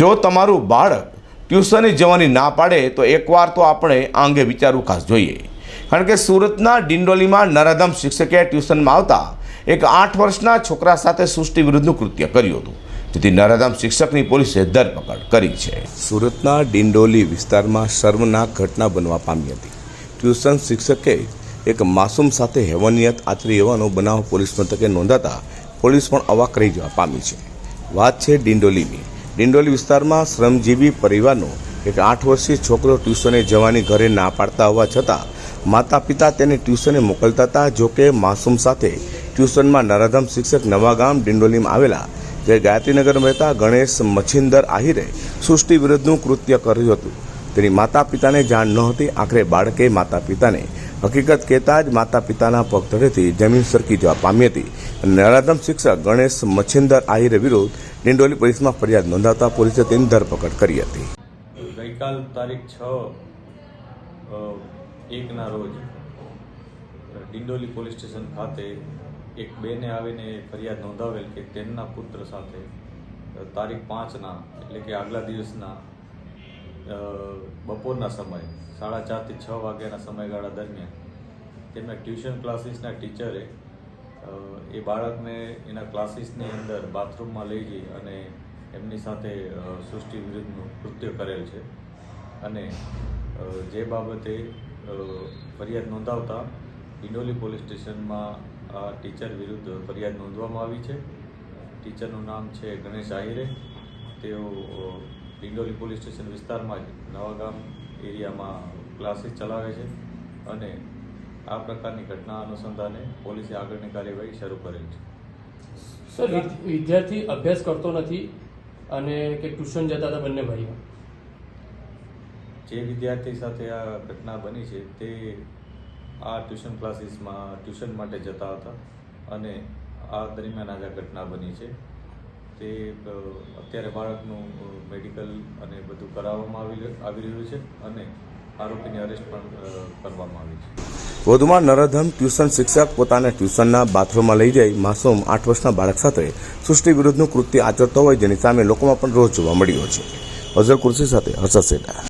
જો તમારું બાળક ટ્યુશને જવાની ના પાડે, તો એકવાર તો આપણે આ અંગે વિચારવું ખાસ જોઈએ. કારણ કે સુરતના ડિંડોલીમાં નરાધમ શિક્ષકે ટ્યુશનમાં આવતા એક આઠ વર્ષના છોકરા સાથે સૃષ્ટિ વિરુદ્ધનું કૃત્ય કર્યું હતું. જેથી નરાધામ શિક્ષકની પોલીસે ધરપકડ કરી છે. સુરતના ડિંડોલી વિસ્તારમાં શર્મનાક ઘટના બનવા પામી હતી. ટ્યુશન શિક્ષકે એક માસૂમ સાથે હેવનિયત આચરી હોવાનો બનાવ પોલીસ મથકે નોંધાતા પોલીસ પણ અવાક રહી જવા પામી છે. વાત છે ડિંડોલીની. ડિંડોલી વિસ્તારમાં શ્રમજીવી પરિવારનો એક આઠ વર્ષીય છોકરો ટ્યુશને જવાની ઘરે ના પાડતા હોવા છતાં માતા પિતા તેને ટ્યુશને મોકલતા હતા જોકે માસૂમ સાથે ટ્યુશનમાં નરાધમ શિક્ષક નવાગામ ડિંડોલીમાં આવેલા, જે ગાયત્રીનગરમાં રહેતા ગણેશ મચ્છિંદર આહિરે સૃષ્ટિ વિરુદ્ધનું કૃત્ય કર્યું હતું. તેની માતા પિતાને જાણ નહોતી, આખરે બાળકે માતા પિતાને હકીકત કહેતા જ માતા પિતાના પગ તળેથી જમીન સરકી જવા પામી હતી. અને નરાધમ શિક્ષક ગણેશ મચ્છિંદર આહિરે વિરુદ્ધ ડિંડોલી પોલીસમાં ફરિયાદ નોંધાવતા પોલીસે તેની ધરપકડ કરી હતી. ગઈકાલ તારીખ છ એકના રોજ, ડિંડોલી પોલીસ સ્ટેશન ખાતે એક બેને આવીને ફરિયાદ નોંધાવેલ કે તેમના પુત્ર સાથે તારીખ પાંચના, એટલે કે આગલા દિવસના બપોરના સમયે, સાડા ચારથી છ વાગ્યાના સમયગાળા દરમિયાન, તેમના ટ્યુશન ક્લાસીસના ટીચરે એ બાળકને એના ક્લાસીસની અંદર બાથરૂમમાં લઈ જઈ અને એમની સાથે સૃષ્ટિ વિરુદ્ધનું કૃત્ય કરેલ છે. અને જે બાબતે ફરિયાદ નોંધાવતા ડિંડોલી પોલીસ સ્ટેશનમાં આ ટીચર વિરુદ્ધ ફરિયાદ નોંધવામાં આવી છે. ટીચરનું નામ છે ગણેશ આહિરે. તેઓ ડિંડોલી પોલીસ સ્ટેશન વિસ્તારમાં જ નવાગામ એરિયામાં ક્લાસીસ ચલાવે છે અને આ પ્રકારની ઘટના અનુસંધાને પોલીસે આગળની કાર્યવાહી શરૂ કરેલ છે. સર વિદ્યાર્થી અભ્યાસ કરતો નથી અને કે ટ્યુશન જતા હતા બંને ભાઈઓ? જે વિદ્યાર્થી સાથે આ ઘટના બની છે તે આ ટ્યુશન ક્લાસીસમાં ટ્યુશન માટે જતા હતા અને આ દરમિયાન આજે આ ઘટના બની છે. તે અત્યારે બાળકનું મેડિકલ અને બધું કરાવવામાં આવી આવી રહ્યું છે અને આરોપીની અરેસ્ટ પણ કરવામાં આવી છે. વધુમાં નરધમ ટ્યુશન શિક્ષક પોતાના ટ્યુશનના બાથરૂમમાં લઈ જઈ માસૂમ આઠ વર્ષના બાળક સાથે સૃષ્ટિ વિરુદ્ધનું કૃત્ય આચરતો હોય જેની સામે લોકોમાં પણ રોષ જોવા મળ્યો છે. અઝર કુર્સી સાથે હર્ષદ સેઠા.